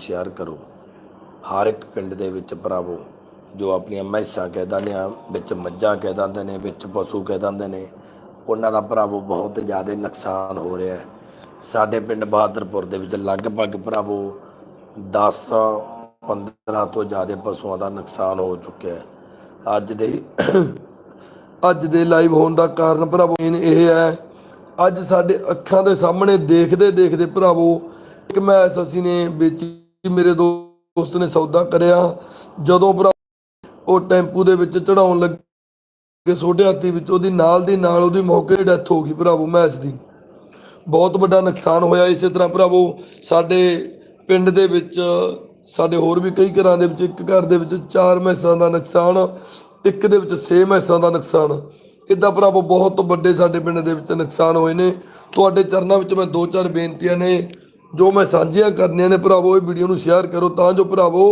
Share ਕਰੋ। ਹਰ ਇੱਕ ਪਿੰਡ ਦੇ ਵਿੱਚ ਭਰਾਵੋ, ਜੋ ਆਪਣੀਆਂ ਮੈਸਾਂ ਕਹਿ ਦਿੰਦੇ ਆ, ਵਿੱਚ ਮੱਝਾਂ ਕਹਿ ਦਿੰਦੇ ਨੇ, ਵਿੱਚ ਪਸ਼ੂ ਕਹਿ ਦਿੰਦੇ ਨੇ, ਉਹਨਾਂ ਦਾ ਭਰਾਵੋ ਬਹੁਤ ਜ਼ਿਆਦਾ ਨੁਕਸਾਨ ਹੋ ਰਿਹਾ ਹੈ। ਸਾਡੇ ਪਿੰਡ ਬਹਾਦਰਪੁਰ ਦੇ ਵਿੱਚ ਲਗਭਗ ਭਰਾਵੋ 10 15 ਤੋਂ ਜ਼ਿਆਦਾ ਪਸ਼ੂਆਂ ਦਾ ਨੁਕਸਾਨ ਹੋ ਚੁੱਕਿਆ ਹੈ। ਅੱਜ ਦੇ ਅੱਜ ਦੇ ਲਾਈਵ ਹੋਣ ਦਾ ਕਾਰਨ ਭਰਾਵੋ ਇਹ ਹੈ, ਅੱਜ ਸਾਡੇ ਅੱਖਾਂ ਦੇ ਸਾਹਮਣੇ ਦੇਖਦੇ ਦੇਖਦੇ ਭਰਾਵੋ, ਇੱਕ ਮੈਸ ਅਸੀਂ ਨੇ ਵਿੱਚ ਮੇਰੇ ਦੋਸਤ ਨੇ ਸੌਦਾ ਕਰਿਆ। ਜਦੋਂ ਭਰਾ ਉਹ ਟੈਂਪੂ ਦੇ ਵਿੱਚ ਚੜਾਉਣ ਲੱਗੇ ਛੋਟੇ ਹਾਥੀ ਵਿੱਚ ਉਹਦੀ ਨਾਲ ਦੀ ਨਾਲ ਉਹਦੀ ਮੌਕੇ ਤੇ ਡੈਥ ਹੋ ਗਈ ਭਰਾਵੋ ਮੈਸ ਦੀ। ਬਹੁਤ ਵੱਡਾ ਨੁਕਸਾਨ ਹੋਇਆ ਇਸੇ ਤਰ੍ਹਾਂ ਭਰਾਵੋ, ਸਾਡੇ ਪਿੰਡ ਦੇ ਵਿੱਚ, ਸਾਡੇ ਹੋਰ ਵੀ ਕਈ ਘਰਾਂ ਦੇ ਵਿੱਚ, ਇੱਕ ਘਰ ਦੇ ਵਿੱਚ ਚਾਰ ਮੈਸਾਂ ਦਾ ਨੁਕਸਾਨ, ਇੱਕ ਦੇ ਵਿੱਚ 6 ਮੈਸਾਂ ਦਾ ਨੁਕਸਾਨ। ਇਦਾਂ ਭਰਾਵੋ ਬਹੁਤ ਵੱਡੇ ਸਾਡੇ ਪਿੰਡ ਦੇ ਵਿੱਚ ਨੁਕਸਾਨ ਹੋਏ ਨੇ। ਤੁਹਾਡੇ ਚਰਨਾਂ ਵਿੱਚ ਮੈਂ ਦੋ ਚਾਰ ਬੇਨਤੀਆਂ ਨੇ। ਜੋ ਮੈਂ ਸਾਂਝੀਆਂ ਕਰਨੀਆਂ ਨੇ ਭਰਾਵੋ ਇਹ ਵੀਡੀਓ ਨੂੰ ਸ਼ੇਅਰ ਕਰੋ ਤਾਂ ਜੋ ਭਰਾਵੋ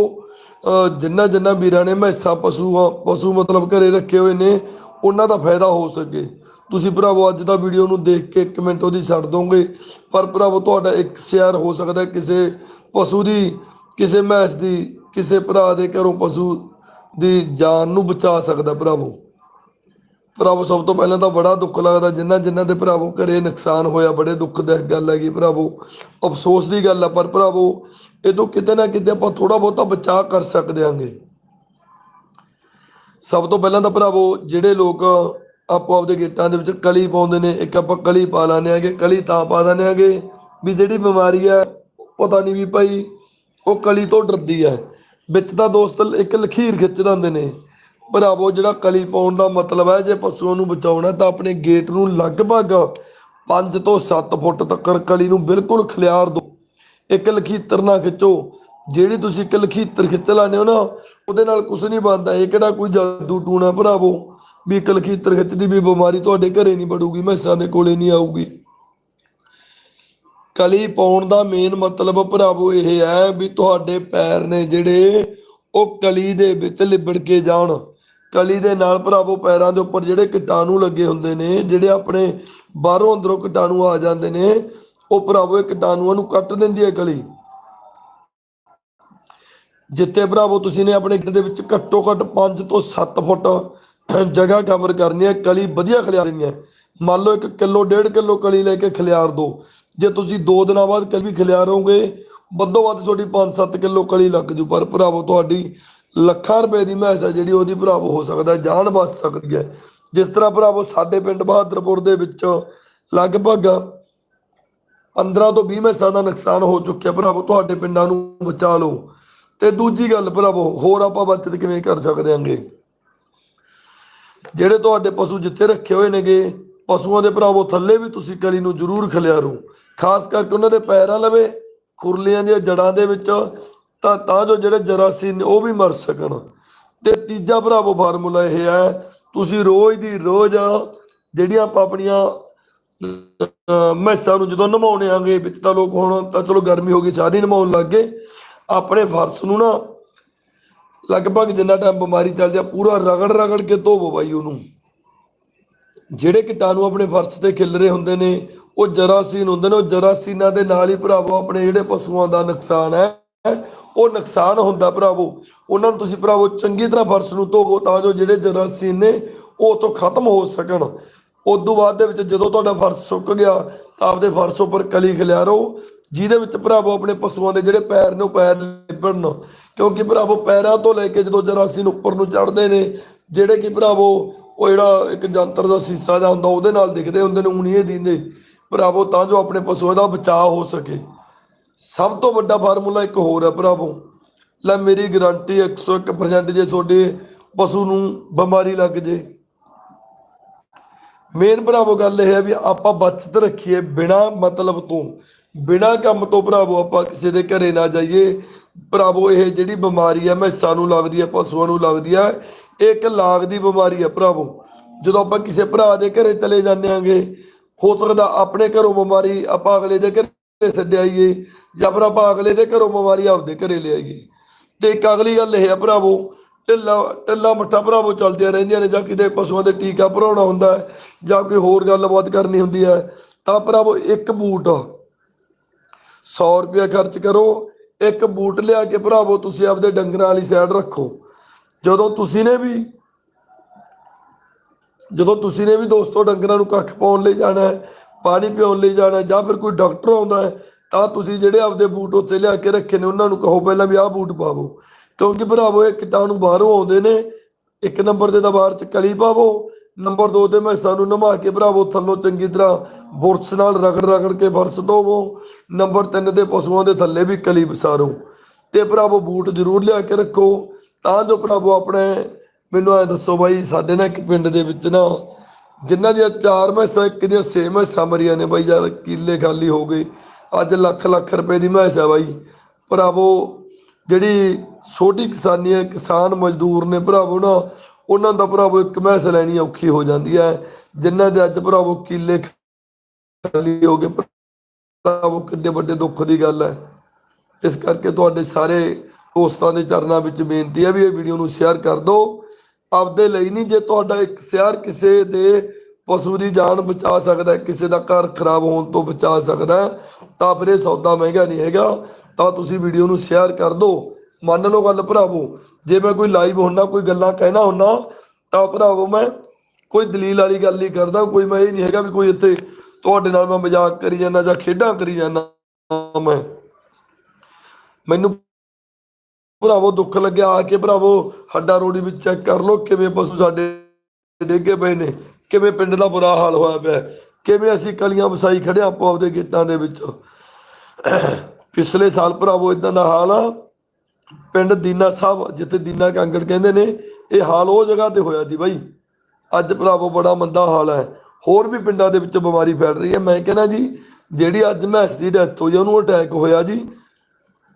ਅ, ਜਿੰਨਾ ਜਿੰਨਾ ਵੀਰਾਂ ਨੇ ਮੈਸਾਂ ਪਸ਼ੂ ਪਸ਼ੂ ਮਤਲਬ ਘਰੇ ਰੱਖੇ ਹੋਏ ਨੇ ਉਹਨਾਂ ਦਾ ਫਾਇਦਾ ਹੋ ਸਕੇ। ਤੁਸੀਂ ਭਰਾਵੋ ਅੱਜ ਦਾ ਵੀਡੀਓ ਨੂੰ ਦੇਖ ਕੇ ਕਮੈਂਟ ਉਹਦੀ ਛੱਡ ਦੋਗੇ ਪਰ ਭਰਾਵੋ ਤੁਹਾਡਾ ਇੱਕ ਸ਼ੇਅਰ ਹੋ ਸਕਦਾ ਕਿਸੇ ਪਸ਼ੂ ਦੀ ਕਿਸੇ ਮੈਸ ਦੀ ਕਿਸੇ ਭਰਾ ਦੇ ਘਰੋਂ ਪਸ਼ੂ ਦੀ ਜਾਨ ਨੂੰ ਬਚਾ ਸਕਦਾ ਭਰਾਵੋ। ਭਰਾਵੋ, ਸਭ ਤੋਂ ਪਹਿਲਾਂ ਤਾਂ ਬੜਾ ਦੁੱਖ ਲੱਗਦਾ, ਜਿੰਨਾ ਜਿੰਨਾ ਦੇ ਭਰਾਵੋ ਘਰੇ ਨੁਕਸਾਨ ਹੋਇਆ, ਬੜੇ ਦੁੱਖ ਦਾ ਗੱਲ ਹੈਗੀ ਭਰਾਵੋ। ਅਫਸੋਸ ਦੀ ਗੱਲ ਆ, ਪਰ ਭਰਾਵੋ, ਇਹ ਤੋਂ ਕਿਤੇ ਨਾ ਕਿਤੇ ਆਪਾਂ ਥੋੜਾ ਬਹੁਤਾ ਬਚਾਅ ਕਰ ਸਕਦੇ ਆਂਗੇ ਸਭ ਤੋਂ ਪਹਿਲਾਂ ਤਾਂ ਭਰਾਵੋ, ਜਿਹੜੇ ਲੋਕ ਆਪੋ ਆਪਦੇ ਗੇਟਾਂ ਦੇ ਵਿੱਚ ਕਲੀ ਪਾਉਂਦੇ ਨੇ, ਇੱਕ ਆਪਾਂ ਕਲੀ ਪਾ ਲਾਨੇ ਆਗੇ ਕਲੀ ਤਾਂ ਪਾ ਦਿੰਦੇ ਆਗੇ ਵੀ ਜਿਹੜੀ ਬਿਮਾਰੀ ਹੈ, ਪਤਾ ਨਹੀਂ ਵੀ ਭਾਈ, ਉਹ ਕਲੀ ਤੋਂ ਡਰਦੀ ਹੈ। ਵਿੱਚ ਤਾਂ ਦੋਸਤ ਇੱਕ ਲਖੀਰ ਖਿੱਚ ਦਿੰਦੇ ਨੇ। ਭਰਾਵੋ, ਜਿਹੜਾ ਕਲੀ ਪਾਉਣ ਦਾ ਮਤਲਬ ਹੈ, ਜੇ ਪਸ਼ੂਆਂ ਨੂੰ ਬਚਾਉਣਾ ਤਾਂ ਆਪਣੇ ਗੇਟ ਨੂੰ ਲਗਭਗ 5 ਤੋਂ 7 ਫੁੱਟ ਤੱਕ ਕਲੀ ਨੂੰ ਬਿਲਕੁਲ ਖਿਲਾਰ ਦਿਓ। ਇੱਕ ਲਖੀਤਰ ਨਾ ਖਿੱਚੋ। ਜਿਹੜੀ ਤੁਸੀਂ ਇੱਕ ਲਖੀਤਰ ਖਿੱਚ ਲਾਨੇ ਹੋ ਨਾ, ਉਹਦੇ ਨਾਲ ਕੁਝ ਨਹੀਂ ਬਣਦਾ। ਇਹ ਕਿਹੜਾ ਕੋਈ ਜਾਦੂ ਟੂਣਾ ਭਰਾਵੋ? ਵੀ ਇੱਕ ਲਖੀਤਰ ਖਿੱਚਦੀ ਵੀ ਬਿਮਾਰੀ ਤੁਹਾਡੇ ਘਰੇ ਨਹੀਂ ਬੜੂਗੀ ਮੈਸਾਂ ਦੇ ਕੋਲੇ ਨਹੀਂ ਆਊਗੀ। ਕਲੀ ਪਾਉਣ ਦਾ ਮੇਨ ਮਤਲਬ ਭਰਾਵੋ ਇਹ ਹੈ ਵੀ ਤੁਹਾਡੇ ਪੈਰ ਨੇ ਜਿਹੜੇ ਉਹ ਕਲੀ ਦੇ ਵਿੱਚ ਲਿਬੜ ਕੇ ਜਾਣ। ਕਲੀ ਦੇ ਨਾਲ ਭਰਾਵੋ ਪੈਰਾਂ ਦੇ ਉੱਪਰ ਜਿਹੜੇ ਕੀਟਾਣੂ ਲੱਗੇ ਹੁੰਦੇ ਨੇ, ਜਿਹੜੇ ਆਪਣੇ ਬਾਹਰੋਂ ਅੰਦਰੋਂ ਕੀਟਾਣੂ ਆ ਜਾਂਦੇ ਨੇ, ਉਹ ਭਰਾਵੋ ਇਹ ਕੀਟਾਣੂਆਂ ਨੂੰ ਕੱਟ ਦਿੰਦੀ ਹੈ ਕਲੀ। ਜਿੱਥੇ ਭਰਾਵੋ ਤੁਸੀਂ ਨੇ ਆਪਣੇ ਗੇਟ ਦੇ ਵਿੱਚ ਘੱਟੋ ਘੱਟ 5 ਤੋਂ 7 ਫੁੱਟ ਜਗ੍ਹਾ ਕਵਰ ਕਰਨੀ ਹੈ, ਕਲੀ ਵਧੀਆ ਖਿਲਾਰਨੀ ਹੈ। ਮੰਨ ਲਓ 1 ਕਿਲੋ 1.5 ਕਿਲੋ ਕਲੀ ਲੈ ਕੇ ਖਿਲਿਆਰ ਦੋ। ਜੇ ਤੁਸੀਂ 2 ਦਿਨਾਂ ਬਾਅਦ ਕਲੀ ਖਿਲਾਰੋਗੇ ਵੱਧੋ ਵੱਧ ਤੁਹਾਡੀ 5-7 ਕਿਲੋ ਕਲੀ ਲੱਗ ਜੂ, ਪਰ ਭਰਾਵੋ ਤੁਹਾਡੀ ਲੱਖਾਂ ਰੁਪਏ ਦੀ ਮੈਸ ਹੈ ਜਿਹੜੀ ਉਹਦੀ ਭਰਾਵੋ ਹੋ ਸਕਦਾ, ਜਾਨ ਬਚ ਸਕਦੀ ਹੈ। ਜਿਸ ਤਰ੍ਹਾਂ ਭਰਾਵੋ ਸਾਡੇ ਪਿੰਡ ਬਹਾਦਰਪੁਰ ਦੇ ਵਿੱਚ ਲਗਭਗ 15 ਤੋਂ 20 ਮੈਸਾਂ ਦਾ ਨੁਕਸਾਨ ਹੋ ਚੁੱਕਿਆ ਭਰਾਵੋ, ਤੁਹਾਡੇ ਪਿੰਡਾਂ ਨੂੰ ਬਚਾ ਲਓ। ਤੇ ਦੂਜੀ ਗੱਲ ਭਰਾਵੋ, ਹੋਰ ਆਪਾਂ ਬਚਤ ਕਿਵੇਂ ਕਰ ਸਕਦੇ ਹਾਂਗੇ? ਜਿਹੜੇ ਤੁਹਾਡੇ ਪਸ਼ੂ ਜਿੱਥੇ ਰੱਖੇ ਹੋਏ ਨੇਗੇ, ਪਸ਼ੂਆਂ ਦੇ ਭਰਾਵੋ, ਥੱਲੇ ਵੀ ਤੁਸੀਂ ਕਲੀ ਨੂੰ ਜ਼ਰੂਰ ਖਿਲਾਰੋ ਖਾਸ ਕਰਕੇ ਉਹਨਾਂ ਦੇ ਪੈਰਾਂ ਲਵੇ, ਖੁਰਲੀਆਂ ਦੀਆਂ ਜੜਾਂ ਦੇ ਵਿੱਚ ਤਾਂ ਤਾਂ ਜੋ ਜਿਹੜੇ ਜਰਾਸੀਮ ਨੇ ਉਹ ਵੀ ਮਰ ਸਕਣ। ਤੇ ਤੀਜਾ ਭਰਾਵੋ ਫਾਰਮੂਲਾ ਇਹ ਹੈ, ਤੁਸੀਂ ਰੋਜ਼ ਦੀ ਰੋਜ਼ ਜਿਹੜੀਆਂ ਆਪਾਂ ਆਪਣੀਆਂ ਮੈਸਾਂ ਨੂੰ ਜਦੋਂ ਨਮਾਉਣੇ ਆਂਗੇ, ਵਿੱਚ ਤਾਂ ਲੋਕ ਹੁਣ ਤਾਂ ਚਲੋ ਗਰਮੀ ਹੋ ਗਈ ਸਾਰੀ ਨਮਾਉਣ ਲੱਗ ਗਏ, ਆਪਣੇ ਫਰਸ਼ ਨੂੰ ਨਾ ਲਗਭਗ ਜਿੰਨਾ ਟਾਈਮ ਬਿਮਾਰੀ ਚੱਲਦੀ ਆ ਪੂਰਾ ਰਗੜ ਰਗੜ ਕੇ ਧੋਵੋ ਬਾਈ ਉਹਨੂੰ। ਜਿਹੜੇ ਕੀਟਾਣੂ ਆਪਣੇ ਫਰਸ਼ ਤੇ ਖਿਲ ਰਹੇ ਹੁੰਦੇ ਨੇ, ਉਹ ਜਰਾਸੀਨ ਹੁੰਦੇ ਨੇ, ਉਹ ਜਰਾਸੀਨਾਂ ਦੇ ਨਾਲ ਹੀ ਭਰਾਵੋ ਆਪਣੇ ਜਿਹੜੇ ਪਸ਼ੂਆਂ ਦਾ ਨੁਕਸਾਨ ਹੈ। ਉਹ ਨੁਕਸਾਨ ਹੁੰਦਾ ਭਰਾਵੋ। ਉਹਨਾਂ ਨੂੰ ਤੁਸੀਂ ਭਰਾਵੋ ਚੰਗੀ ਤਰ੍ਹਾਂ ਫਰਸ਼ ਨੂੰ ਧੋਵੋ ਤਾਂ ਜੋ ਜਿਹੜੇ ਜਰਾਸੀਨ ਨੇ ਉਹ ਤੋਂ ਖਤਮ ਹੋ ਸਕਣ। ਉਦੋਂ ਬਾਅਦ ਦੇ ਵਿੱਚ ਜਦੋਂ ਤੁਹਾਡਾ ਫਰਸ਼ ਸੁੱਕ ਗਿਆ, ਤਾਂ ਆਪਦੇ ਫਰਸ਼ ਉੱਪਰ ਕਲੀ ਖਿਲਾਰੋ ਜਿਹਦੇ ਵਿੱਚ ਭਰਾਵੋ ਆਪਣੇ ਪਸ਼ੂਆਂ ਦੇ ਜਿਹੜੇ ਪੈਰ ਨੇ ਉਹ ਪੈਰ ਲਿਬੜਨ। ਕਿਉਂਕਿ ਭਰਾਵੋ ਪੈਰਾਂ ਤੋਂ ਲੈ ਕੇ ਜਦੋਂ ਜਰਾਸੀਨ ਉੱਪਰ ਨੂੰ ਚੜਦੇ ਨੇ, ਜਿਹੜੇ ਕਿ ਭਰਾਵੋ ਉਹ ਜਿਹੜਾ ਇੱਕ ਜੰਤਰ ਦਾ ਸੀਸਾ ਜਿਹਾ ਹੁੰਦਾ ਉਹਦੇ ਨਾਲ ਦਿਖਦੇ ਹੁੰਦੇ ਨੇ ਊਣੀ ਦਿੰਦੇ। ਭਰਾਵੋ ਤਾਂ ਜੋ ਆਪਣੇ ਪਸ਼ੂਆਂ ਦਾ ਬਚਾਅ ਹੋ ਸਕੇ। ਸਭ ਤੋਂ ਵੱਡਾ ਫਾਰਮੂਲਾ ਇੱਕ ਹੋਰ ਹੈ ਭਰਾਵੋ। ਲੈ ਮੇਰੀ ਗਾਰੰਟੀ 101% ਜੇ ਤੁਹਾਡੇ ਪਸ਼ੂ ਨੂੰ ਬਿਮਾਰੀ ਲੱਗ ਜੇ। ਮੇਨ ਭਰਾਵੋ ਗੱਲ ਇਹ ਹੈ ਵੀ ਆਪਾਂ ਬਚਤ ਰੱਖੀਏ ਬਿਨਾ ਮਤਲਬ ਤੋਂ। ਬਿਨਾ ਕੰਮ ਤੋਂ ਭਰਾਵੋ ਆਪਾਂ ਕਿਸੇ ਦੇ ਘਰੇ ਨਾ ਜਾਈਏ। ਭਰਾਵੋ ਇਹ ਜਿਹੜੀ ਬਿਮਾਰੀ ਹੈ ਮੈਸਾਂ ਨੂੰ ਲੱਗਦੀ ਹੈ, ਪਸ਼ੂਆਂ ਨੂੰ ਲੱਗਦੀ ਹੈ, ਇਹ ਇੱਕ ਲਾਗ ਦੀ ਬਿਮਾਰੀ ਹੈ ਭਰਾਵੋ। ਜਦੋਂ ਆਪਾਂ ਕਿਸੇ ਭਰਾ ਦੇ ਘਰੇ ਚਲੇ ਜਾਂਦੇ ਆਂਗੇ ਹੋ ਸਕਦਾ ਆਪਣੇ ਘਰੋਂ ਬਿਮਾਰੀ ਆਪਾਂ ਅਗਲੇ ਦੇ ਘਰੇ ਛੱਡ ਜਾਂ ਫਿਰ ਆਪਾਂ ਅਗਲੇ ਦੇ ਘਰੋਂ ਬਿਮਾਰੀ ਆਪਦੇ ਘਰੇ ਲੈ ਤੇ ਇੱਕ ਅਗਲੀ ਗੱਲ ਇਹ ਹੈ ਭਰਾਵੋ, ਢਿੱਲਾ ਢਿੱਲਾ ਮੱਠਾ ਭਰਾਵੋ ਚੱਲਦੀਆਂ ਰਹਿੰਦੀਆਂ ਨੇ, ਜਾਂ ਕਿਤੇ ਪਸ਼ੂਆਂ ਦੇ ਟੀਕਾ ਭਰਾਉਣਾ ਹੁੰਦਾ ਹੈ, ਜਾਂ ਕੋਈ ਹੋਰ ਗੱਲਬਾਤ ਕਰਨੀ ਹੁੰਦੀ ਹੈ, ਤਾਂ ਭਰਾਵੋ ਇੱਕ ਬੂਟ 100 ਰੁਪਇਆ ਖਰਚ ਕਰੋ। ਇੱਕ ਬੂਟ ਲਿਆ ਕੇ ਭਰਾਵੋ ਤੁਸੀਂ ਆਪਦੇ ਡੰਗਰਾਂ ਵਾਲੀ ਸਾਈਡ ਰੱਖੋ। ਜਦੋਂ ਤੁਸੀਂ ਨੇ ਵੀ, ਜਦੋਂ ਤੁਸੀਂ ਨੇ ਵੀ ਦੋਸਤੋ ਡੰਗਰਾਂ ਨੂੰ ਕੱਖ ਪਾਉਣ ਲਈ ਜਾਣਾ ਹੈ ਪਾਣੀ ਪਿਉਣ ਲਈ ਜਾਣਾ ਜਾਂ ਫਿਰ ਕੋਈ ਡਾਕਟਰ ਆਉਂਦਾ ਹੈ, ਤਾਂ ਤੁਸੀਂ ਜਿਹੜੇ ਆਪਦੇ ਬੂਟ ਉੱਥੇ ਲਿਆ ਕੇ ਰੱਖੇ ਨੇ, ਉਹਨਾਂ ਨੂੰ ਕਹੋ ਪਹਿਲਾਂ ਵੀ ਆਹ ਬੂਟ ਪਾਵੋ। ਕਿਉਂਕਿ ਭਰਾਵੋ, ਇਹ ਕੀਟਾਣੂ ਬਾਹਰੋਂ ਆਉਂਦੇ ਨੇ, ਇੱਕ ਨੰਬਰ ਤੇ ਤਾਂ ਬਾਹਰ ਚ ਕਲੀ ਪਾਵੋ, ਨੰਬਰ 2 ਤੇ ਮੈਸਾਂ ਨੂੰ ਨਮਾ ਕੇ ਭਰਾਵੋ, ਥੱਲੋਂ ਚੰਗੀ ਤਰ੍ਹਾਂ ਬੁਰਸ਼ ਨਾਲ ਰਗੜ ਰਗੜ ਕੇ ਫਰਸ਼ ਧੋਵੋ, ਨੰਬਰ 3 ਤੇ ਪਸ਼ੂਆਂ ਦੇ ਥੱਲੇ ਵੀ ਕਲੀ ਵਿਸਾਰੋ। ਤੇ ਭਰਾਵੋ, ਬੂਟ ਜ਼ਰੂਰ ਲਿਆ ਕੇ ਰੱਖੋ। ਤਾਂ ਜੋ ਭਰਾਵੋ, ਆਪਣੇ, ਮੈਨੂੰ ਐ ਦੱਸੋ ਬਾਈ, ਸਾਡੇ ਨਾ ਇੱਕ ਪਿੰਡ ਦੇ ਵਿੱਚ ਨਾ ਜਿਨ੍ਹਾਂ ਦੀਆਂ ਚਾਰ ਮੈਸਾਂ ਇੱਕ ਦੀਆਂ ਛੇ ਮੈਸਾਂ ਮਰੀਆਂ ਨੇ ਬਾਈ ਯਾਰ, ਕਿੱਲੇ ਖਾਲੀ ਹੋ ਗਏ। ਅੱਜ ਲੱਖ ਲੱਖ ਰੁਪਏ ਦੀ ਮੈਸ ਆ ਬਾਈ। ਭਰਾਵੋ, ਜਿਹੜੀ ਛੋਟੀ ਕਿਸਾਨੀ ਹੈ, ਕਿਸਾਨ ਮਜ਼ਦੂਰ ਨੇ ਭਰਾਵੋ ਨਾ, ਉਹਨਾਂ ਦਾ ਭਰਾਵੋ ਇੱਕ ਮੈਸ ਲੈਣੀ ਔਖੀ ਹੋ ਜਾਂਦੀ ਹੈ। ਜਿਨ੍ਹਾਂ ਦੇ ਅੱਜ ਭਰਾਵੋ ਕਿੱਲੇ ਖਾਲੀ ਹੋ ਗਏ, ਭਰਾਵੋ ਕਿੱਡੇ ਵੱਡੇ ਦੁੱਖ ਦੀ ਗੱਲ ਹੈ। ਇਸ ਕਰਕੇ ਤੁਹਾਡੇ ਸਾਰੇ ਦੋਸਤਾਂ ਦੇ ਚਰਨਾਂ ਵਿੱਚ ਬੇਨਤੀ ਹੈ ਵੀ ਇਹ ਵੀਡੀਓ ਨੂੰ ਸ਼ੇਅਰ ਕਰ ਦਿਓ। ਆਪਦੇ ਲਈ ਨਹੀਂ, ਜੇ ਤੁਹਾਡਾ ਇੱਕ ਸ਼ੇਅਰ ਕਿਸੇ ਦੇ ਪਸ਼ੂ ਦੀ ਜਾਨ ਬਚਾ ਸਕਦਾ ਕਿਸੇ ਦਾ ਘਰ ਖਰਾਬ ਹੋਣ ਤੋਂ ਬਚਾ ਸਕਦਾ ਤਾਂ ਫਿਰ ਇਹ ਸੌਦਾ ਮਹਿੰਗਾ ਨਹੀਂ ਹੈਗਾ। ਤਾਂ ਤੁਸੀਂ ਵੀਡੀਓ ਨੂੰ ਸ਼ੇਅਰ ਕਰ ਦਿਓ। ਮੰਨ ਲਓ ਗੱਲ ਭਰਾਵੋ, ਜੇ ਮੈਂ ਕੋਈ ਲਾਈਵ ਹੁੰਨਾ, ਕੋਈ ਗੱਲਾਂ ਕਹਿਣਾ ਹੁੰਨਾ, ਤਾਂ ਭਰਾਵੋ ਮੈਂ ਕੋਈ ਦਲੀਲ ਵਾਲੀ ਗੱਲ ਨਹੀਂ ਕਰਦਾ, ਕੋਈ ਮੈਂ ਇਹ ਨਹੀਂ ਹੈਗਾ ਵੀ ਕੋਈ ਇੱਥੇ ਤੁਹਾਡੇ ਨਾਲ ਮੈਂ ਮਜ਼ਾਕ ਕਰੀ ਜਾਂਦਾ ਜਾਂ ਖੇਡਾਂ ਕਰੀ ਜਾਂਦਾ ਮੈਂ। ਮੈਨੂੰ ਭਰਾਵੋ ਦੁੱਖ ਲੱਗਿਆ ਆ ਕੇ ਭਰਾਵੋ ਹੱਡਾ ਰੋੜੀ ਵਿੱਚ ਚੈੱਕ ਕਰ ਲਓ ਕਿਵੇਂ ਪਸ਼ੂ ਸਾਡੇ ਡੇਗੇ ਪਏ ਨੇ ਕਿਵੇਂ ਪਿੰਡ ਦਾ ਬੁਰਾ ਹਾਲ ਹੋਇਆ ਪਿਆ ਕਿਵੇਂ ਅਸੀਂ ਕਲੀਆਂ ਵਸਾਈ ਖੜੇ ਆਪੋ ਆਪਦੇ ਗੇਟਾਂ ਦੇ ਵਿੱਚ। ਪਿਛਲੇ ਸਾਲ ਭਰਾਵੋ ਇਦਾਂ ਦਾ ਹਾਲ ਆ ਪਿੰਡ ਦੀਨਾ ਸਾਹਿਬ ਜਿੱਥੇ ਦੀਨਾ ਕਾਂਗੜ ਕਹਿੰਦੇ ਨੇ ਇਹ ਹਾਲ ਉਹ ਜਗ੍ਹਾ ਤੇ ਹੋਇਆ ਸੀ ਬਾਈ। ਅੱਜ ਭਰਾਵੋ ਬੜਾ ਮੰਦਾ ਹਾਲ ਹੈ। ਹੋਰ ਵੀ ਪਿੰਡਾਂ ਦੇ ਵਿੱਚ ਬਿਮਾਰੀ ਫੈਲ ਰਹੀ ਹੈ। ਮੈਂ ਕਹਿੰਦਾ ਜੀ ਜਿਹੜੀ ਅੱਜ ਮਹਿਸ ਦੀ ਡੈਥ ਹੋਈ ਆ, ਉਹਨੂੰ ਅਟੈਕ ਹੋਇਆ ਜੀ।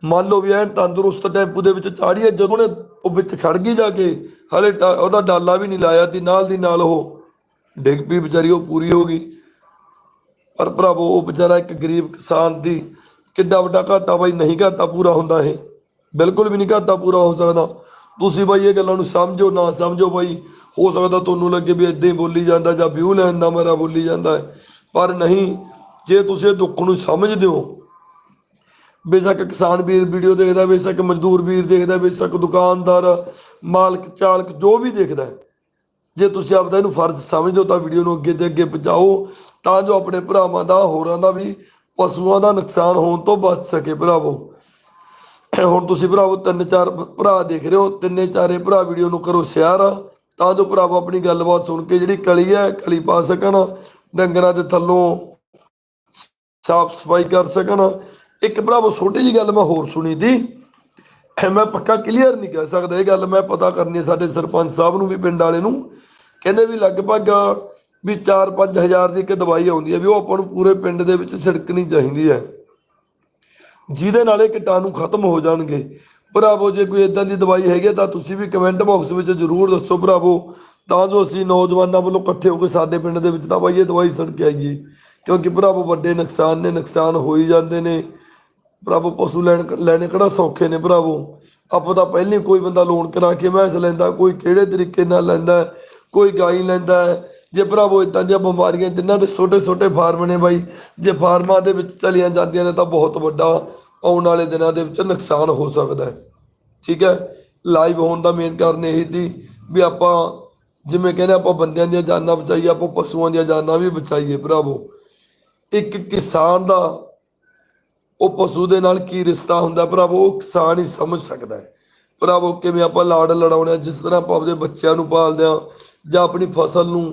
ਮੰਨ ਲਓ ਵੀ ਐਨ ਤੰਦਰੁਸਤ ਟੈਂਪੂ ਦੇ ਵਿੱਚ ਚਾੜੀਏ, ਜਦੋਂ ਨੇ ਉਹ ਵਿੱਚ ਖੜ ਗਈ ਜਾ ਕੇ, ਹਲੇ ਟਾ- ਉਹਦਾ ਡਾਲਾ ਵੀ ਨਹੀਂ ਲਾਇਆ ਦੀ ਨਾਲ ਦੀ ਨਾਲ ਉਹ ਡਿੱਗ ਪਈ, ਵਿਚਾਰੀ ਉਹ ਪੂਰੀ ਹੋ ਗਈ। ਪਰ ਭਰਾਵੋ, ਉਹ ਵਿਚਾਰਾ ਇੱਕ ਗਰੀਬ ਕਿਸਾਨ ਦੀ ਕਿੱਡਾ ਵੱਡਾ ਘਾਟਾ ਬਾਈ, ਨਹੀਂ ਘਾਟਾ ਪੂਰਾ ਹੁੰਦਾ ਇਹ। ਬਿਲਕੁਲ ਵੀ ਨਹੀਂ ਘਾਟਾ ਪੂਰਾ ਹੋ ਸਕਦਾ। ਤੁਸੀਂ ਬਾਈ ਇਹ ਗੱਲਾਂ ਨੂੰ ਸਮਝੋ, ਨਾ ਸਮਝੋ ਬਾਈ। ਹੋ ਸਕਦਾ ਤੁਹਾਨੂੰ ਲੱਗੇ ਵੀ ਇਦਾਂ ਹੀ ਬੋਲੀ ਜਾਂਦਾ ਜਾਂ ਵਿਊ ਲੈਣ ਦਾ ਮੇਰਾ ਬੋਲੀ ਜਾਂਦਾ ਪਰ ਨਹੀਂ, ਜੇ ਤੁਸੀਂ ਦੁੱਖ ਨੂੰ ਸਮਝਦੇ ਹੋ ਬੇਸ਼ੱਕ ਕਿਸਾਨ ਵੀਰ ਵੀਡੀਓ ਦੇਖਦਾ, ਬੇਸ਼ੱਕ ਮਜ਼ਦੂਰ ਵੀਰ ਦੇਖਦਾ, ਬੇਸ਼ੱਕ ਦੁਕਾਨਦਾਰ, ਮਾਲਕ, ਚਾਲਕ ਜੋ ਵੀ ਦੇਖਦਾ ਜੇ ਤੁਸੀਂ ਆਪਦਾ ਇਹਨੂੰ ਫਰਜ਼ ਸਮਝਦੇ ਤਾਂ ਵੀਡੀਓ ਨੂੰ ਅੱਗੇ ਤੇ ਅੱਗੇ ਪਹੁੰਚਾਓ ਤਾਂ ਜੋ ਆਪਣੇ ਭਰਾਵਾਂ ਦਾ, ਹੋਰਾਂ ਦਾ ਵੀ, ਪਸ਼ੂਆਂ ਦਾ ਨੁਕਸਾਨ ਹੋਣ ਤੋਂ ਬਚ ਸਕੇ ਭਰਾਵੋ। ਹੁਣ ਤੁਸੀਂ ਭਰਾਵੋ ਤਿੰਨ ਚਾਰ ਭਰਾ ਦੇਖ ਰਹੇ ਹੋ, ਤਿੰਨੇ ਚਾਰੇ ਭਰਾ ਵੀਡੀਓ ਨੂੰ ਕਰੋ ਸ਼ੇਅਰ। ਤਾਂ ਜੋ ਭਰਾਵੋ ਆਪਣੀ ਗੱਲਬਾਤ ਸੁਣ ਕੇ ਜਿਹੜੀ ਕਲੀ ਹੈ, ਕਲੀ ਪਾ ਸਕਣ, ਡੰਗਰਾਂ ਦੇ ਥੱਲੋਂ ਸਾਫ਼ ਸਫ਼ਾਈ ਕਰ ਸਕਣ ਇੱਕ ਭਰਾਵੋ ਛੋਟੀ ਜੀ ਗੱਲ ਮੈਂ ਹੋਰ ਸੁਣੀ ਦੀ। ਮੈਂ ਪੱਕਾ ਕਲੀਅਰ ਨਹੀਂ ਕਹਿ ਸਕਦਾ, ਇਹ ਗੱਲ ਮੈਂ ਪਤਾ ਕਰਨੀ ਹੈ ਸਾਡੇ ਸਰਪੰਚ ਸਾਹਿਬ ਨੂੰ ਵੀ, ਪਿੰਡ ਵਾਲੇ ਨੂੰ। ਕਹਿੰਦੇ ਵੀ ਲਗਭਗ ਵੀ 4-5 ਹਜ਼ਾਰ ਦੀ ਇੱਕ ਦਵਾਈ ਆਉਂਦੀ ਹੈ ਵੀ ਉਹ ਆਪਾਂ ਨੂੰ ਪੂਰੇ ਪਿੰਡ ਦੇ ਵਿੱਚ ਛਿੜਕਣੀ ਚਾਹੀਦੀ ਹੈ। ਜਿਹਦੇ ਨਾਲ ਇਹ ਕੀਟਾਣੂ ਖਤਮ ਹੋ ਜਾਣਗੇ। ਭਰਾਵੋ, ਜੇ ਕੋਈ ਇਦਾਂ ਦੀ ਦਵਾਈ ਹੈਗੀ ਹੈ ਤਾਂ ਤੁਸੀਂ ਵੀ ਕਮੈਂਟ ਬਾਕਸ ਵਿੱਚ ਜਰੂਰ ਦੱਸੋ ਭਰਾਵੋ। ਤਾਂ ਜੋ ਅਸੀਂ ਨੌਜਵਾਨਾਂ ਵੱਲੋਂ ਇਕੱਠੇ ਹੋ ਕੇ ਸਾਡੇ ਪਿੰਡ ਦੇ ਵਿੱਚ ਤਾਂ ਬਾਈ ਇਹ ਦਵਾਈ ਸੜ ਕੇ ਆਈਏ। ਕਿਉਂਕਿ ਭਰਾਵੋ ਵੱਡੇ ਨੁਕਸਾਨ ਨੇ, ਨੁਕਸਾਨ ਹੋ ਹੀ ਜਾਂਦੇ ਨੇ। ਭਰਾਵੋ ਪਸ਼ੂ ਲੈਣ ਲੈਣੇ ਕਿਹੜਾ ਸੌਖੇ ਨੇ ਭਰਾਵੋ ਆਪਾਂ ਤਾਂ ਪਹਿਲਾਂ ਹੀ ਕੋਈ ਬੰਦਾ ਲੋਨ ਕਰਾ ਕੇ ਮੈਸ ਲੈਂਦਾ, ਕੋਈ ਕਿਹੜੇ ਤਰੀਕੇ ਨਾਲ ਲੈਂਦਾ, ਕੋਈ ਗਾਈ ਲੈਂਦਾ। ਜੇ ਭਰਾਵੋ ਇਦਾਂ ਦੀਆਂ ਬਿਮਾਰੀਆਂ ਜਿਨ੍ਹਾਂ ਦੇ ਛੋਟੇ ਛੋਟੇ ਫਾਰਮ ਨੇ ਬਾਈ, ਜੇ ਫਾਰਮਾਂ ਦੇ ਵਿੱਚ ਚਲੀਆਂ ਜਾਂਦੀਆਂ ਨੇ ਤਾਂ ਬਹੁਤ ਵੱਡਾ ਆਉਣ ਵਾਲੇ ਦਿਨਾਂ ਦੇ ਵਿੱਚ ਨੁਕਸਾਨ ਹੋ ਸਕਦਾ ਹੈ। ਠੀਕ ਹੈ? ਲਾਈਵ ਹੋਣ ਦਾ ਮੇਨ ਕਾਰਨ ਇਹ ਸੀ ਵੀ ਆਪਾਂ ਜਿਵੇਂ ਕਹਿੰਦੇ ਆਪਾਂ ਬੰਦਿਆਂ ਦੀਆਂ ਜਾਨਾਂ ਬਚਾਈਏ, ਆਪਾਂ ਪਸ਼ੂਆਂ ਦੀਆਂ ਜਾਨਾਂ ਵੀ ਬਚਾਈਏ ਭਰਾਵੋ ਇੱਕ ਕਿਸਾਨ ਦਾ ਉਹ ਪਸ਼ੂ ਦੇ ਨਾਲ ਕੀ ਰਿਸ਼ਤਾ ਹੁੰਦਾ ਭਰਾਵੋ ਉਹ ਕਿਸਾਨ ਹੀ ਸਮਝ ਸਕਦਾ ਹੈ। ਭਰਾਵੋ ਕਿਵੇਂ ਆਪਾਂ ਲਾੜ ਲੜਾਉਣੇ ਆ, ਜਿਸ ਤਰ੍ਹਾਂ ਆਪਾਂ ਆਪਦੇ ਬੱਚਿਆਂ ਨੂੰ ਪਾਲਦੇ ਆ ਜਾਂ ਆਪਣੀ ਫਸਲ ਨੂੰ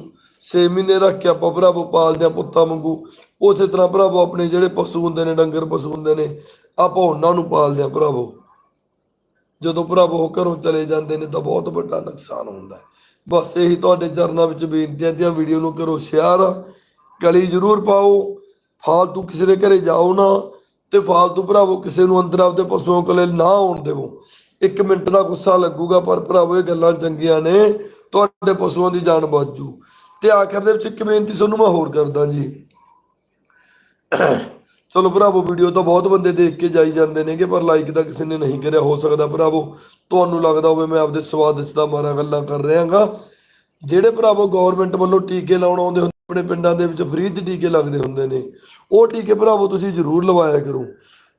6 ਮਹੀਨੇ ਰੱਖ ਕੇ ਆਪਾਂ ਭਰਾਵੋ ਪਾਲਦੇ ਆ ਪੁੱਤਾਂ ਵਾਂਗੂ। ਉਸੇ ਤਰ੍ਹਾਂ ਭਰਾਵੋ ਆਪਣੇ ਜਿਹੜੇ ਪਸ਼ੂ ਹੁੰਦੇ ਨੇ ਡੰਗਰ ਪਸ਼ੂ ਹੁੰਦੇ ਨੇ ਆਪਾਂ ਉਹਨਾਂ ਨੂੰ ਪਾਲਦੇ ਆ ਭਰਾਵੋ ਜਦੋਂ ਭਰਾਵੋ ਉਹ ਘਰੋਂ ਚਲੇ ਜਾਂਦੇ ਨੇ ਤਾਂ ਬਹੁਤ ਵੱਡਾ ਨੁਕਸਾਨ ਹੁੰਦਾ ਬਸ ਇਹੀ ਤੁਹਾਡੇ ਚਰਨਾਂ ਵਿੱਚ ਬੇਨਤੀ ਹੈ ਦੀਆਂ ਵੀਡੀਓ ਨੂੰ ਕਰੋ ਸ਼ੇਅਰ। ਕਲੀ ਜ਼ਰੂਰ ਪਾਓ। ਫਾਲਤੂ ਕਿਸੇ ਦੇ ਘਰੇ ਜਾਓ ਨਾ। ਤੇ ਫਾਲਤੂ ਭਰਾਵੋ, ਕਿਸੇ ਨੂੰ ਅੰਦਰ ਆਪਦੇ ਪਸ਼ੂਆਂ ਕੋਲੇ ਨਾ ਆਉਣ ਦੇਵੋ। ਇੱਕ ਮਿੰਟ ਦਾ ਗੁੱਸਾ ਲੱਗੂਗਾ, ਪਰ ਭਰਾਵੋ, ਇਹ ਗੱਲਾਂ ਚੰਗੀਆਂ ਨੇ। ਤੁਹਾਡੇ ਪਸ਼ੂਆਂ ਦੀ ਜਾਨ ਬਚੂ ਤੇ ਆਖਰ ਦੇ ਵਿੱਚ ਇੱਕ ਬੇਨਤੀ ਤੁਹਾਨੂੰ ਮੈਂ ਹੋਰ ਕਰਦਾ ਜੀ। ਚਲੋ ਭਰਾਵੋ, ਵੀਡੀਓ ਤਾਂ ਬਹੁਤ ਬੰਦੇ ਦੇਖ ਕੇ ਜਾਈ ਜਾਂਦੇ ਨੇਗੇ, ਪਰ ਲਾਈਕ ਤਾਂ ਕਿਸੇ ਨੇ ਨਹੀਂ ਕਰਿਆ। ਹੋ ਸਕਦਾ ਭਰਾਵੋ, ਤੁਹਾਨੂੰ ਲੱਗਦਾ ਹੋਵੇ ਮੈਂ ਆਪਦੇ ਸਵਾਦ ਦਾ ਮਾਰਾ ਗੱਲਾਂ ਕਰ ਰਿਹਾਗਾ। ਜਿਹੜੇ ਭਰਾਵੋ ਗਵਰਨਮੈਂਟ ਵੱਲੋਂ ਟੀਕੇ ਲਾਉਣ ਆਉਂਦੇ ਆਪਣੇ ਪਿੰਡਾਂ ਦੇ ਵਿੱਚ ਫ੍ਰੀ ਦੇ ਟੀਕੇ ਲੱਗਦੇ ਹੁੰਦੇ ਨੇ। ਉਹ ਟੀਕੇ ਭਰਾਵੋ ਤੁਸੀਂ ਜ਼ਰੂਰ ਲਵਾਇਆ ਕਰੋ।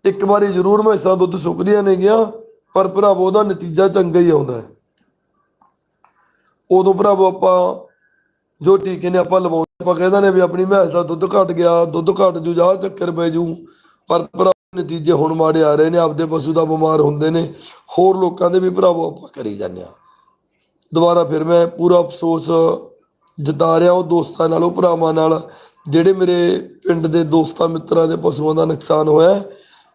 ਇੱਕ ਵਾਰੀ ਜ਼ਰੂਰ ਮੈਸਾਂ ਦੁੱਧ ਸੁੱਕਦੀਆਂ ਨੇ ਗਿਆ ਪਰ ਭਰਾਵੋ ਉਹਦਾ ਨਤੀਜਾ ਚੰਗਾ ਹੀ ਆਉਂਦਾ ਹੈ। ਉਦੋਂ ਭਰਾਵੋ ਆਪਾਂ ਜੋ ਟੀਕੇ ਨੇ ਆਪਾਂ ਲਵਾਉਂਦੇ ਆਪਾਂ ਕਹਿੰਦੇ ਨੇ ਵੀ ਆਪਣੀ ਭੈਂਸ ਦਾ ਦੁੱਧ ਘਟ ਗਿਆ, ਦੁੱਧ ਘਟ ਜੂ, ਜਾ ਚੱਕਰ ਪੈ ਜੂ, ਪਰ ਭਰਾ ਨਤੀਜੇ ਹੁਣ ਮਾੜੇ ਆ ਰਹੇ ਨੇ, ਆਪਦੇ ਪਸ਼ੂ ਦਾ ਬਿਮਾਰ ਹੁੰਦੇ ਨੇ। ਹੋਰ ਲੋਕਾਂ ਦੇ ਵੀ ਭਰਾਵੋ ਆਪਾਂ ਕਰੀ ਜਾਂਦੇ ਆ ਦੁਬਾਰਾ ਫਿਰ ਮੈਂ ਪੂਰਾ ਅਫਸੋਸ ਜਤਾ ਰਿਹਾ ਉਹ ਦੋਸਤਾਂ ਨਾਲ, ਉਹ ਭਰਾਵਾਂ ਨਾਲ, ਜਿਹੜੇ ਮੇਰੇ ਪਿੰਡ ਦੇ ਦੋਸਤਾਂ ਮਿੱਤਰਾਂ ਦੇ ਪਸ਼ੂਆਂ ਦਾ ਨੁਕਸਾਨ ਹੋਇਆ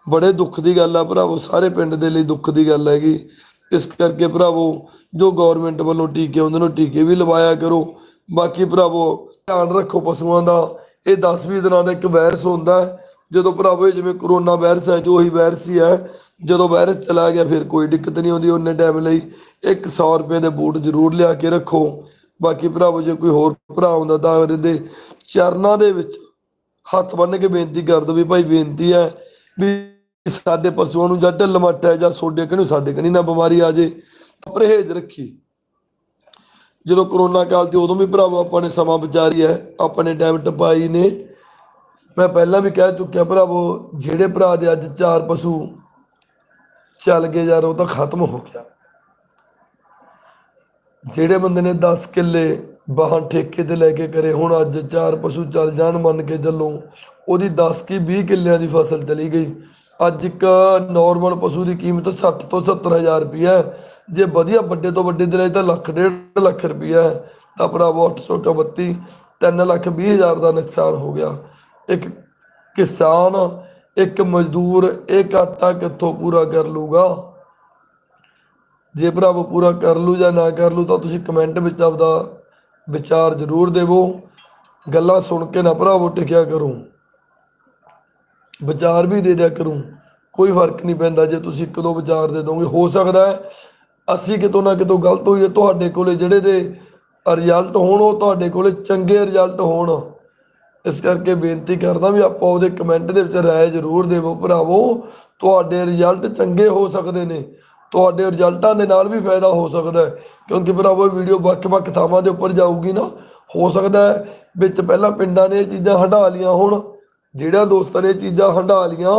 ਬੜੇ ਦੁੱਖ ਦੀ ਗੱਲ ਆ ਭਰਾਵੋ, ਸਾਰੇ ਪਿੰਡ ਦੇ ਲਈ ਦੁੱਖ ਦੀ ਗੱਲ ਹੈਗੀ। ਇਸ ਕਰਕੇ ਭਰਾਵੋ, ਜੋ ਗਵਰਨਮੈਂਟ ਵੱਲੋਂ ਟੀਕੇ ਆਉਂਦੇ ਨੂੰ ਟੀਕੇ ਵੀ ਲਵਾਇਆ ਕਰੋ। ਬਾਕੀ ਭਰਾਵੋ, ਧਿਆਨ ਰੱਖੋ ਪਸ਼ੂਆਂ ਦਾ। ਇਹ 10-20 ਦਿਨਾਂ ਦਾ ਇੱਕ ਵਾਇਰਸ ਹੁੰਦਾ ਜਦੋਂ ਭਰਾਵੋ ਜਿਵੇਂ ਕਰੋਨਾ ਵਾਇਰਸ ਹੈ, ਜੋ ਉਹੀ ਵਾਇਰਸ ਹੀ ਹੈ। ਜਦੋਂ ਵਾਇਰਸ ਚਲਾ ਗਿਆ, ਫਿਰ ਕੋਈ ਦਿੱਕਤ ਨਹੀਂ ਆਉਂਦੀ। ਉਹਨੇ ਟਾਈਮ ਲਈ ਇੱਕ 100 ਰੁਪਏ ਦੇ ਬੂਟ ਜ਼ਰੂਰ ਲਿਆ ਕੇ ਰੱਖੋ। ਬਾਕੀ ਭਰਾਵੋ, ਜੇ ਕੋਈ ਹੋਰ ਭਰਾ ਹੁੰਦਾ ਤਾਂ ਉਹਦੇ ਚਰਨਾਂ ਦੇ ਵਿੱਚ ਹੱਥ ਬੰਨ ਕੇ ਬੇਨਤੀ ਕਰ ਦੋ ਵੀ ਭਾਈ ਬੇਨਤੀ ਹੈ ਵੀ ਸਾਡੇ ਪਸ਼ੂਆਂ ਨੂੰ ਜਾਂ ਢਿੱਲ ਮੱਟ ਹੈ ਜਾਂ ਸੋਡੇ ਕਨੂੰ ਸਾਡੇ ਕਨੀ ਨਾ ਬਿਮਾਰੀ ਆ ਜੇ, ਤਾਂ ਪਰਹੇਜ਼ ਰੱਖੀ। ਜਦੋਂ ਕਰੋਨਾ ਕਾਲ ਤੇ ਉਦੋਂ ਵੀ ਭਰਾਵੋ ਆਪਾਂ ਨੇ ਸਮਾਂ ਵਿਚਾਰੀ ਹੈ, ਆਪਾਂ ਨੇ ਟਾਈਮ ਟਪਾਈ ਨੇ। ਮੈਂ ਪਹਿਲਾਂ ਵੀ ਕਹਿ ਚੁੱਕਿਆ ਭਰਾਵੋ, ਜਿਹੜੇ ਭਰਾ ਦੇ ਅੱਜ ਚਾਰ ਪਸ਼ੂ ਚੱਲ ਗਏ ਯਾਰ, ਉਹ ਤਾਂ ਖਤਮ ਹੋ ਗਿਆ। ਜਿਹੜੇ ਬੰਦੇ ਨੇ 10 ਕਿੱਲੇ ਬਾਹਰ ਠੇਕੇ ਤੇ ਲੈ ਕੇ ਕਰੇ, ਹੁਣ ਅੱਜ ਚਾਰ ਪਸ਼ੂ ਚੱਲ ਜਾਣ ਮੰਨ ਕੇ ਚੱਲੋ, ਉਹਦੀ 10 ਕੀ 20 ਕਿੱਲਿਆਂ ਦੀ ਫਸਲ ਚਲੀ ਗਈ। ਅੱਜ ਇੱਕ ਨਾਰਮਲ ਪਸ਼ੂ ਦੀ ਕੀਮਤ 60 ਤੋਂ 70 ਹਜ਼ਾਰ ਰੁਪਈਆ ਹੈ। ਜੇ ਵਧੀਆ ਵੱਡੇ ਤੋਂ ਵੱਡੇ ਦੇ ਲਈ ਤਾਂ ਲੱਖ, ਡੇਢ ਲੱਖ ਰੁਪਈਆ ਹੈ। ਤਾਂ ਭਰਾਵੋ 831 3 ਲੱਖ 20 ਹਜ਼ਾਰ ਦਾ ਨੁਕਸਾਨ ਹੋ ਗਿਆ। ਇੱਕ ਕਿਸਾਨ, ਇੱਕ ਮਜ਼ਦੂਰ, ਇਹ ਘਾਟਾ ਕਿੱਥੋਂ ਪੂਰਾ ਕਰ ਲੂਗਾ ਜੇ ਭਰਾਵੋ ਪੂਰਾ ਕਰ ਲੂ ਜਾਂ ਨਾ ਕਰ ਲੂ, ਤਾਂ ਤੁਸੀਂ ਕਮੈਂਟ ਵਿੱਚ ਆਪਦਾ ਵਿਚਾਰ ਜ਼ਰੂਰ ਦੇਵੋ। ਗੱਲਾਂ ਸੁਣ ਕੇ ਨਾ ਭਰਾਵੋ ਟਿਕਿਆ ਕਰੋ। ਵਿਚਾਰ ਵੀ ਦੇ ਦਿਆ ਕਰੂੰ। ਕੋਈ ਫ਼ਰਕ ਨਹੀਂ ਪੈਂਦਾ ਜੇ ਤੁਸੀਂ ਇੱਕ ਦੋ ਵਿਚਾਰ ਦੇ ਦੋਗੇ। ਹੋ ਸਕਦਾ ਹੈ ਅਸੀਂ ਕਿਤੋਂ ਨਾ ਕਿਤੋਂ ਗਲਤ ਹੋਈਏ, ਤੁਹਾਡੇ ਕੋਲੇ ਜਿਹੜੇ ਦੇ ਰਿਜ਼ਲਟ ਹੋਣ, ਉਹ ਤੁਹਾਡੇ ਕੋਲੇ ਚੰਗੇ ਰਿਜ਼ਲਟ ਹੋਣ। ਇਸ ਕਰਕੇ ਬੇਨਤੀ ਕਰਦਾ ਵੀ ਆਪਾਂ ਉਹਦੇ ਕਮੈਂਟ ਦੇ ਵਿੱਚ ਰਾਏ ਜ਼ਰੂਰ ਦੇਵੋ। ਭਰਾਵੋ, ਤੁਹਾਡੇ ਰਿਜ਼ਲਟ ਚੰਗੇ ਹੋ ਸਕਦੇ ਨੇ। ਤੁਹਾਡੇ ਰਿਜ਼ਲਟਾਂ ਦੇ ਨਾਲ ਵੀ ਫਾਇਦਾ ਹੋ ਸਕਦਾ ਹੈ। ਕਿਉਂਕਿ ਭਰਾਵੋ, ਇਹ ਵੀਡੀਓ ਵੱਖ-ਵੱਖ ਥਾਵਾਂ ਦੇ ਉੱਪਰ ਜਾਊਗੀ ਨਾ, ਹੋ ਸਕਦਾ ਹੈ ਵਿੱਚ ਪਹਿਲਾਂ ਪਿੰਡਾਂ ਨੇ ਇਹ ਚੀਜ਼ਾਂ ਹਟਾ ਲੀਆਂ ਹੁਣ ਜਿਹੜਾ ਦੋਸਤਾਂ ਨੇ ਇਹ ਚੀਜ਼ਾਂ ਹੰਢਾ ਲੀਆਂ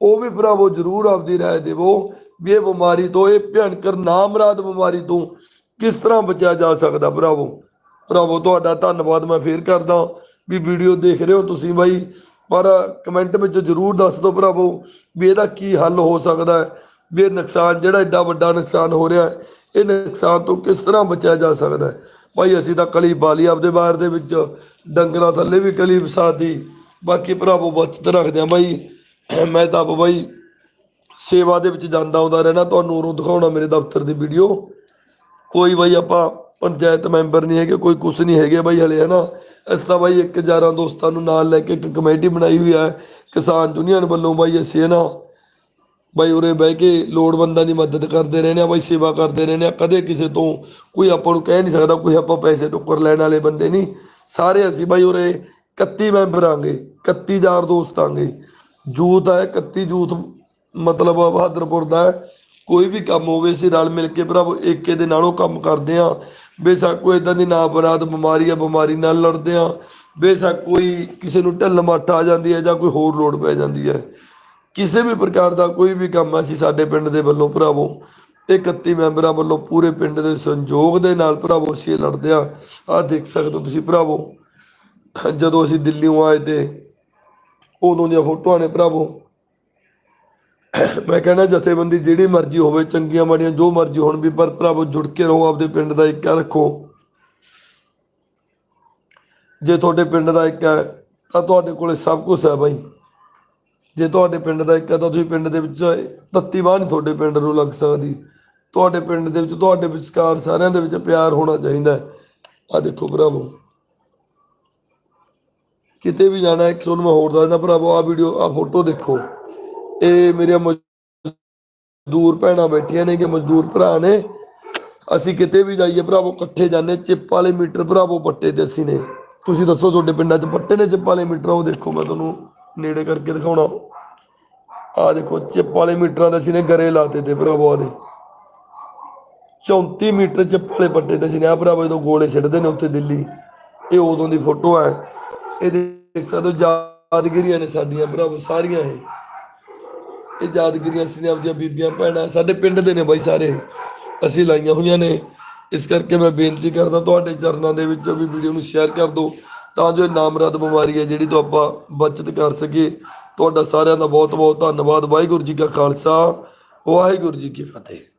ਉਹ ਵੀ ਭਰਾਵੋ ਜਰੂਰ ਆਪਦੀ ਰਾਏ ਦੇਵੋ ਵੀ ਇਹ ਬਿਮਾਰੀ ਤੋਂ, ਇਹ ਭਿਆਨਕ ਨਾਮਰਾਦ ਬਿਮਾਰੀ ਤੋਂ ਕਿਸ ਤਰ੍ਹਾਂ ਬਚਿਆ ਜਾ ਸਕਦਾ ਭਰਾਵੋ। ਭਰਾਵੋ, ਤੁਹਾਡਾ ਧੰਨਵਾਦ ਮੈਂ ਫੇਰ ਕਰਦਾ ਵੀ ਵੀਡੀਓ ਦੇਖ ਰਹੇ ਹੋ ਤੁਸੀਂ ਬਾਈ, ਪਰ ਕਮੈਂਟ ਵਿੱਚ ਜਰੂਰ ਦੱਸ ਦਿਓ ਭਰਾਵੋ ਵੀ ਇਹਦਾ ਕੀ ਹੱਲ ਹੋ ਸਕਦਾ ਹੈ। ਵੀ ਇਹ ਨੁਕਸਾਨ ਜਿਹੜਾ ਐਡਾ ਵੱਡਾ ਨੁਕਸਾਨ ਹੋ ਰਿਹਾ ਹੈ, ਇਹ ਨੁਕਸਾਨ ਤੋਂ ਕਿਸ ਤਰ੍ਹਾਂ ਬਚਿਆ ਜਾ ਸਕਦਾ ਹੈ? ਭਾਈ, ਅਸੀਂ ਤਾਂ ਕਲੀ ਬਾਲੀ ਆਪਦੇ ਬਾਹਰ ਦੇ ਵਿੱਚ ਡੰਗਰਾਂ ਥੱਲੇ ਵੀ ਕਲੀ ਵਸਾਦੀ ਬਾਕੀ ਭਰਾਵੋ ਬਚਤ ਰੱਖਦੇ ਆ ਬਾਈ ਮੈਂ ਤਾਂ ਆਪ ਬਾਈ ਸੇਵਾ ਦੇ ਵਿੱਚ ਜਾਂਦਾ ਆਉਂਦਾ ਰਹਿਣਾ, ਤੁਹਾਨੂੰ ਉਰੋਂ ਦਿਖਾਉਣਾ ਮੇਰੇ ਦਫ਼ਤਰ ਦੀ ਵੀਡੀਓ। ਕੋਈ ਬਾਈ ਆਪਾਂ ਪੰਚਾਇਤ ਮੈਂਬਰ ਨਹੀਂ ਹੈਗੇ, ਕੋਈ ਕੁਛ ਨਹੀਂ ਹੈਗੇ ਬਾਈ ਹਲੇ, ਹਨਾ? ਇਸ ਤਾਂ ਬਾਈ ਇੱਕ ਹਜ਼ਾਰਾਂ ਦੋਸਤਾਂ ਨੂੰ ਨਾਲ ਲੈ ਕੇ ਇੱਕ ਕਮੇਟੀ ਬਣਾਈ ਹੋਈ ਹੈ, ਕਿਸਾਨ ਯੂਨੀਅਨ ਵੱਲੋਂ ਬਾਈ ਅਸੀਂ ਨਾ ਬਾਈ ਉਰੇ ਬਹਿ ਕੇ ਲੋੜਵੰਦਾਂ ਦੀ ਮਦਦ ਕਰਦੇ ਰਹਿੰਦੇ ਆ, ਬਾਈ ਸੇਵਾ ਕਰਦੇ ਰਹਿੰਦੇ ਆ। ਕਦੇ ਕਿਸੇ ਤੋਂ ਕੋਈ ਆਪਾਂ ਨੂੰ ਕਹਿ ਨਹੀਂ ਸਕਦਾ, ਕੋਈ ਆਪਾਂ ਪੈਸੇ ਟੁੱਕਰ ਲੈਣ ਵਾਲੇ ਬੰਦੇ ਨਹੀਂ। ਸਾਰੇ ਅਸੀਂ ਬਾਈ ਉਰੇ 31 ਮੈਂਬਰ ਆਂਗੇ 31000 ਦੋਸਤ ਆਂਗੇ। ਜੂਥ ਹੈ 31 ਜੂਥ ਮਤਲਬ ਬਹਾਦਰਪੁਰ ਦਾ। ਹੈ ਕੋਈ ਵੀ ਕੰਮ ਹੋਵੇ, ਅਸੀਂ ਰਲ ਮਿਲ ਕੇ ਭਰਾਵੋ ਏਕੇ ਦੇ ਨਾਲੋਂ ਕੰਮ ਕਰਦੇ ਆ। ਬੇਸ਼ੱਕ ਕੋਈ ਇਦਾਂ ਦੀ ਨਾ ਬਰਾਦ ਬਿਮਾਰੀ ਆ, ਬਿਮਾਰੀ ਨਾਲ ਲੜਦੇ ਆ। ਬੇਸ਼ੱਕ ਕੋਈ ਕਿਸੇ ਨੂੰ ਢੱਲ ਮੱਠ ਆ ਜਾਂਦੀ ਹੈ ਜਾਂ ਕੋਈ ਹੋਰ ਲੋੜ ਪੈ ਜਾਂਦੀ ਹੈ। ਕਿਸੇ ਵੀ ਪ੍ਰਕਾਰ ਦਾ ਕੋਈ ਵੀ ਕੰਮ ਅਸੀਂ ਸਾਡੇ ਪਿੰਡ ਦੇ ਵੱਲੋਂ ਭਰਾਵੋ ਇਹ 31 ਮੈਂਬਰਾਂ ਵੱਲੋਂ ਪੂਰੇ ਪਿੰਡ ਦੇ ਸੰਯੋਗ ਦੇ ਨਾਲ ਭਰਾਵੋ ਅਸੀਂ ਲੜਦੇ ਆ ਆਹ ਦੇਖ ਸਕਦੇ ਹੋ ਤੁਸੀਂ ਭਰਾਵੋ, ਜਦੋਂ ਅਸੀਂ ਦਿੱਲੀੋਂ ਆਏ ਤੇ ਉਦੋਂ ਦੀਆਂ ਫੋਟੋਆਂ ਨੇ ਭਰਾਵੋ। ਮੈਂ ਕਹਿੰਦਾ ਜਥੇਬੰਦੀ ਜਿਹੜੀ ਮਰਜ਼ੀ ਹੋਵੇ, ਚੰਗੀਆਂ ਮਾੜੀਆਂ ਜੋ ਮਰਜ਼ੀ ਹੋਣ ਵੀ, ਪਰ ਭਰਾਵੋ ਜੁੜ ਕੇ ਰਹੋ, ਆਪਦੇ ਪਿੰਡ ਦਾ ਇੱਕ ਰੱਖੋ। ਜੇ ਤੁਹਾਡੇ ਪਿੰਡ ਦਾ ਇੱਕ ਹੈ ਤਾਂ ਤੁਹਾਡੇ ਕੋਲੇ ਸਭ ਕੁਝ ਹੈ ਬਾਈ। ਜੇ ਤੁਹਾਡੇ ਪਿੰਡ ਦਾ ਇੱਕ ਹੈ ਤਾਂ ਤੁਸੀਂ ਪਿੰਡ ਦੇ ਵਿੱਚ ਤੱਤੀ ਬਾਹ ਨਹੀਂ ਤੁਹਾਡੇ ਪਿੰਡ ਨੂੰ ਲੱਗ ਸਕਦੀ। ਤੁਹਾਡੇ ਪਿੰਡ ਦੇ ਵਿੱਚ, ਤੁਹਾਡੇ ਵਿਚਕਾਰ ਸਾਰਿਆਂ ਦੇ ਵਿੱਚ ਪਿਆਰ ਹੋਣਾ ਚਾਹੀਦਾ ਆ ਦੇਖੋ ਭਰਾਵੋ। ਕਿਤੇ ਵੀ ਜਾਣਾ ਇੱਕ ਤੁਹਾਨੂੰ ਮੈਂ ਹੋਰ ਦੱਸਦਾ ਭਰਾਵੋ ਆ ਵੀਡੀਓ ਆ ਫੋਟੋ ਦੇਖੋ। ਇਹ ਮੇਰੇ ਮਜ਼ਦੂਰ ਭੈਣਾਂ ਬੈਠੀਆਂ ਨੇ ਕਿ ਮਜ਼ਦੂਰ ਭਰਾ ਨੇ। ਅਸੀਂ ਕਿਤੇ ਵੀ ਜਾਈਏ ਭਰਾਵੋ, ਇਕੱਠੇ ਜਾਂਦੇ ਚਿੱਪ ਵਾਲੇ ਮੀਟਰ ਭਰਾਵੋ, ਪੱਟੇ ਤੇ ਅਸੀਂ ਨੇ। ਤੁਸੀਂ ਦੱਸੋ ਤੁਹਾਡੇ ਪਿੰਡਾਂ 'ਚ ਪੱਟੇ ਨੇ, ਚਿੱਪ ਵਾਲੇ ਮੀਟਰ, ਉਹ ਦੇਖੋ ਮੈਂ ਤੁਹਾਨੂੰ ਨੇੜੇ ਕਰਕੇ ਦਿਖਾਉਣਾ। ਆ ਦੇਖੋ, ਚਿੱਪ ਵਾਲੇ ਮੀਟਰਾਂ ਦੇ ਅਸੀਂ ਨੇ ਗਰੇ ਲਾਤੇ ਤੇ ਭਰਾਵੋ ਦੇ। 34 ਮੀਟਰ ਚਿੱਪ ਵਾਲੇ ਪੱਟੇ ਤੇ ਅਸੀਂ ਨੇ ਆ ਭਰਾਵੋ ਜਦੋਂ ਗੋਲੇ ਛੱਡਦੇ ਨੇ ਉੱਥੇ ਦਿੱਲੀ, ਇਹ ਉਦੋਂ ਦੀ ਫੋਟੋ ਹੈ। ਇਹ ਦੇਖ ਸਕਦੇ ਹੋ, ਯਾਦਗਿਰੀਆਂ ਨੇ ਸਾਡੀਆਂ ਭਰਾਵੋ, ਸਾਰੀਆਂ ਇਹ। ਇਹ ਯਾਦਗਿਰੀਆਂ ਅਸੀਂ ਆਪਦੀਆਂ ਬੀਬੀਆਂ, ਭੈਣਾਂ, ਸਾਡੇ ਪਿੰਡ ਦੇ ਨੇ ਬਾਈ ਸਾਰੇ। ਅਸੀਂ ਲਾਈਆਂ ਹੋਈਆਂ ਨੇ। ਇਸ ਕਰਕੇ ਮੈਂ ਬੇਨਤੀ ਕਰਦਾ, ਤੁਹਾਡੇ ਚਰਨਾਂ ਦੇ ਵਿੱਚ ਵੀ ਵੀਡੀਓ ਨੂੰ ਸ਼ੇਅਰ ਕਰ ਦਿਓ। ਤਾਂ ਜੋ ਇਹ ਨਾਮਰਦ ਬਿਮਾਰੀ ਹੈ ਜਿਹੜੀ ਤੋਂ ਆਪਾਂ ਬਚਤ ਕਰ ਸਕੀਏ। ਤੁਹਾਡਾ ਸਾਰਿਆਂ ਦਾ ਬਹੁਤ ਬਹੁਤ ਧੰਨਵਾਦ। ਵਾਹਿਗੁਰੂ ਜੀ ਕਾ ਖਾਲਸਾ, ਵਾਹਿਗੁਰੂ ਜੀ ਕੀ ਫਤਿਹ।